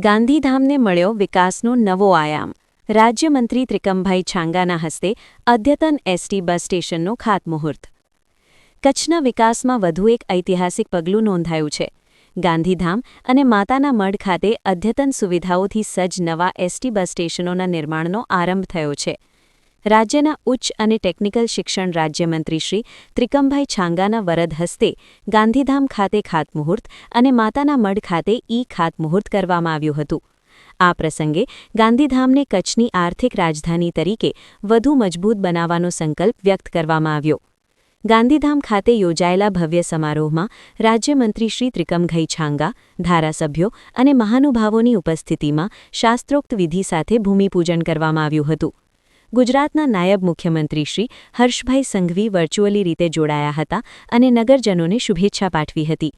ગાંધીધામને મળ્યો વિકાસનો નવો આયામ. રાજ્યમંત્રી ત્રિકમભાઈ છાંગાના હસ્તે અદ્યતન એસટી બસ સ્ટેશનનો ખાતમુહૂર્ત. કચ્છના વિકાસમાં વધુ એક ઐતિહાસિક પગલું નોંધાયું છે. ગાંધીધામ અને માતાના મઢ ખાતે અદ્યતન સુવિધાઓથી સજ્જ નવા એસટી બસ સ્ટેશનોના નિર્માણનો આરંભ થયો છે. રાજ્યના ઉચ્ચ અને ટેકનિકલ શિક્ષણ રાજ્યમંત્રી શ્રી ત્રિકમભાઈ છાંગાના વરદ હસ્તે ગાંધીધામ ખાતે ખાતમુહૂર્ત અને માતાના મઢ ખાતે ઈ ખાતમુહૂર્ત કરવામાં આવ્યું હતું. આ પ્રસંગે ગાંધીધામને કચ્છની આર્થિક રાજધાની તરીકે વધુ મજબૂત બનાવવાનો સંકલ્પ વ્યક્ત કરવામાં આવ્યો. ગાંધીધામ ખાતે યોજાયેલા ભવ્ય સમારોહમાં રાજ્યમંત્રી શ્રી ત્રિકમભાઈ છાંગા, ધારાસભ્યો અને મહાનુભાવોની ઉપસ્થિતિમાં શાસ્ત્રોક્ત વિધિ સાથે ભૂમિપૂજન કરવામાં આવ્યું હતું. ગુજરાતના નાયબ મુખ્યમંત્રી શ્રી હર્ષભાઈ સંઘવી વર્ચ્યુઅલી રીતે જોડાયા હતા અને નગરજનોને શુભેચ્છા પાઠવી હતી.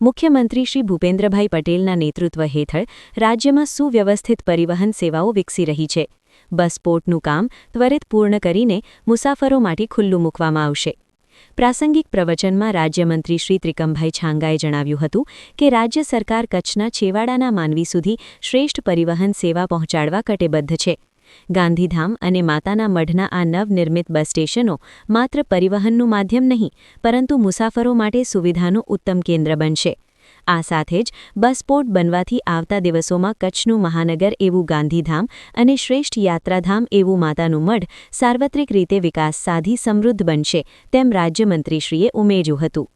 મુખ્યમંત્રી શ્રી ભૂપેન્દ્રભાઈ પટેલના નેતૃત્વ હેઠળ રાજ્યમાં સુવ્યવસ્થિત પરિવહન સેવાઓ વિકસી રહી છે. બસ પોર્ટનું કામ ત્વરિત પૂર્ણ કરીને મુસાફરો માટે ખુલ્લું મૂકવામાં આવશે. પ્રાસંગિક પ્રવચનમાં રાજ્યમંત્રી શ્રી ત્રિકમભાઈ છાંગાએ જણાવ્યું હતું કે રાજ્ય સરકાર કચ્છના છેવાડાના માનવી સુધી શ્રેષ્ઠ પરિવહન સેવા પહોંચાડવા કટિબદ્ધ છે. ગાંધીધામ અને માતાના મઢના આ નવનિર્મિત બસ સ્ટેશનો માત્ર પરિવહનનું માધ્યમ નહીં, પરંતુ મુસાફરો માટે સુવિધાનું ઉત્તમ કેન્દ્ર બનશે. આ સાથે જ બસપોર્ટ બનવાથી આવતા દિવસોમાં કચ્છનું મહાનગર એવું ગાંધીધામ અને શ્રેષ્ઠ યાત્રાધામ એવું માતાનું મઢ સાર્વત્રિક રીતે વિકાસ સાધી સમૃદ્ધ બનશે તેમ રાજ્યમંત્રીશ્રીએ ઉમેર્યું હતું.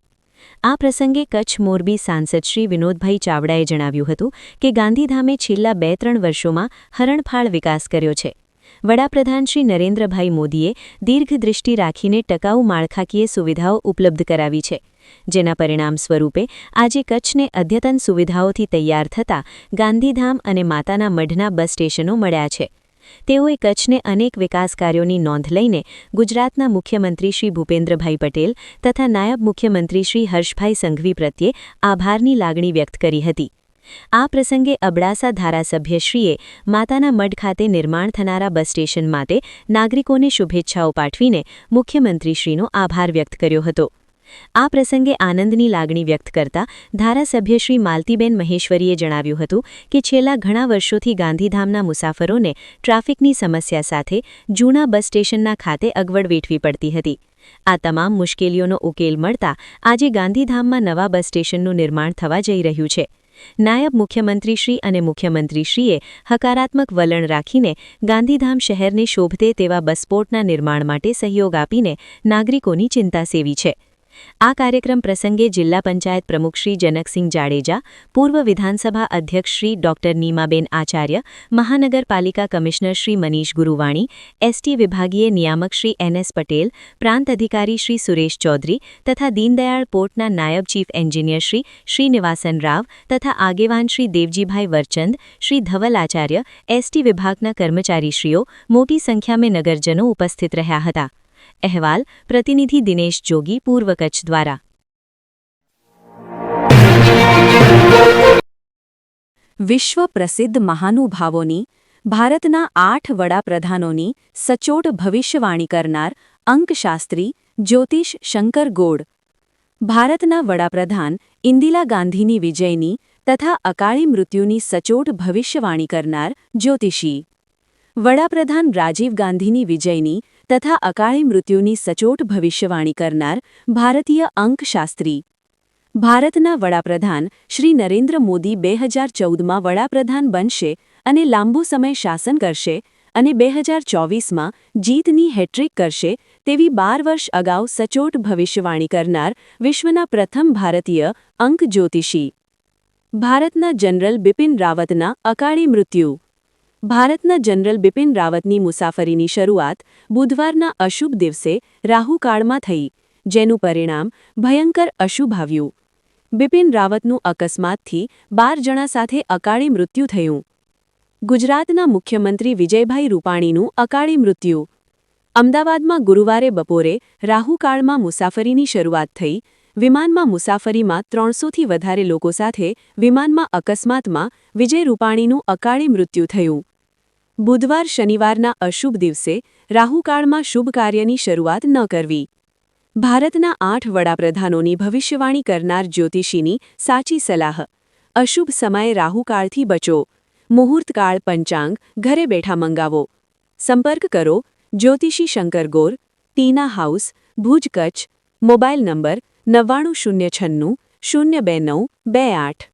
આ પ્રસંગે કચ્છ મોરબી સાંસદ શ્રી વિનોદભાઈ ચાવડાએ જણાવ્યું હતું કે ગાંધીધામે છેલ્લા બે ત્રણ વર્ષોમાં હરણફાળ વિકાસ કર્યો છે. વડાપ્રધાન શ્રી નરેન્દ્રભાઈ મોદીએ દીર્ઘદૃષ્ટિ રાખીને ટકાઉ માળખાકીય સુવિધાઓ ઉપલબ્ધ કરાવી છે. જેના પરિણામ સ્વરૂપે આજે કચ્છને અદ્યતન સુવિધાઓથી તૈયાર થતા ગાંધીધામ અને માતાના મઢના બસ સ્ટેશનો મળ્યા છે. તેઓએ કચ્છને અનેક વિકાસ કાર્યોની નોંધ લઈને ગુજરાતના મુખ્યમંત્રી શ્રી ભૂપેન્દ્રભાઈ પટેલ તથા નાયબ મુખ્યમંત્રી શ્રી હર્ષભાઈ સંઘવી પ્રત્યે આભારની લાગણી વ્યક્ત કરી હતી. આ પ્રસંગે અબડાસા ધારાસભ્યશ્રીએ માતાના મઢ ખાતે નિર્માણ થનારા બસ સ્ટેશન માટે નાગરિકોને શુભેચ્છાઓ પાઠવીને મુખ્યમંત્રીશ્રીનો આભાર વ્યક્ત કર્યો હતો. આ પ્રસંગે આનંદની લાગણી વ્યક્ત કરતા ધારાસભ્ય શ્રી માલતીબેન મહેશ્વરીએ જણાવ્યું હતું કે છેલ્લા ઘણા વર્ષોથી ગાંધીધામના મુસાફરોને ટ્રાફિકની સમસ્યા સાથે જૂના બસ સ્ટેશનના ખાતે અગવડ વેઠવી પડતી હતી. આ તમામ મુશ્કેલીઓનો ઉકેલ મળતા આજે ગાંધીધામમાં નવા બસ સ્ટેશનનું નિર્માણ થવા જઈ રહ્યું છે. નાયબ મુખ્યમંત્રીશ્રી અને મુખ્યમંત્રીશ્રીએ હકારાત્મક વલણ રાખીને ગાંધીધામ શહેરને શોભતે તેવા બસપોર્ટના નિર્માણ માટે સહયોગ આપીને નાગરિકોની ચિંતા સેવી છે. આ કાર્યક્રમ પ્રસંગે જિલ્લા પંચાયત પ્રમુખ શ્રી જનકસિંહ જાડેજા, પૂર્વ વિધાનસભા અધ્યક્ષ શ્રી ડોક્ટર નીમાબેન આચાર્ય, મહાનગરપાલિકા કમિશનર શ્રી મનીષ ગુરુવાણી, એસટી વિભાગીય નિયામક શ્રી એનએસ પટેલ, પ્રાંત અધિકારી શ્રી સુરેશ ચૌધરી તથા દીનદયાળ પોર્ટના નાયબ ચીફ એન્જિનિયર શ્રી શ્રીનિવાસન રાવ તથા આગેવાન શ્રી દેવજીભાઈ વરચંદ, શ્રી ધવલ આચાર્ય, એસટી વિભાગના કર્મચારીશ્રીઓ, મોટી સંખ્યામાં નગરજનો ઉપસ્થિત રહ્યા હતા. અહેવાલ પ્રતિનિધિ દિનેશ જોગી, પૂર્વ કચ્છ દ્વારા. વિશ્વ પ્રસિદ્ધ મહાનુભાવોની, ભારતના આઠ વડાપ્રધાનોની સચોટ ભવિષ્યવાણી કરનાર અંકશાસ્ત્રી જ્યોતિષ શંકર ગોડ, ભારતના વડાપ્રધાન ઇન્દિરા ગાંધીની વિજયની તથા અકાળી મૃત્યુની સચોટ ભવિષ્યવાણી કરનાર જ્યોતિષી. વડાપ્રધાન રાજીવ ગાંધીની વિજયની તથા અકાળી મૃત્યુની સચોટ ભવિષ્યવાણી કરનાર ભારતીય અંકશાસ્ત્રી. ભારતના વડાપ્રધાન શ્રી નરેન્દ્ર મોદી બે હજાર ચૌદમાં વડાપ્રધાન બનશે અને લાંબુ સમય શાસન કરશે અને બે હજાર ચોવીસમાં જીતની હેટ્રિક કરશે તેવી બાર વર્ષ અગાઉ સચોટ ભવિષ્યવાણી કરનાર વિશ્વના પ્રથમ ભારતીય અંક જ્યોતિષી ભારતના જનરલ બિપિન રાવતના અકાળી મૃત્યુ. ભારતના જનરલ બિપિન રાવતની મુસાફરીની શરૂઆત બુધવારના અશુભ દિવસે રાહુકાળમાં થઈ, જેનું પરિણામ ભયંકર અશુભ આવ્યું. બિપિન રાવતનું અકસ્માતથી બાર જણા સાથે અકાળી મૃત્યુ થયું. ગુજરાતના મુખ્યમંત્રી વિજયભાઈ રૂપાણીનું અકાળી મૃત્યુ. અમદાવાદમાં ગુરુવારે બપોરે રાહુકાળમાં મુસાફરીની શરૂઆત થઈ, વિમાનમાં મુસાફરીમાં ત્રણસોથી વધારે લોકો સાથે વિમાનમાં અકસ્માતમાં વિજય રૂપાણીનું અકાળી મૃત્યુ થયું. બુધવાર શનિવારના અશુભ દિવસે રાહુકાળમાં શુભ કાર્યની શરૂઆત ન કરવી. ભારતના આઠ વડાપ્રધાનોની ભવિષ્યવાણી કરનાર જ્યોતિષીની સાચી સલાહ. અશુભ સમયે રાહુકાળથી બચો. મુહૂર્તકાળ પંચાંગ, ઘરે બેઠા મંગાવો. સંપર્ક કરો જ્યોતિષી Shankar Gor, Tina house, Bhuj Kutch, mobile number નવ્વાણું શૂન્ય છન્નું, શૂન્ય બે નવ, બે આઠ.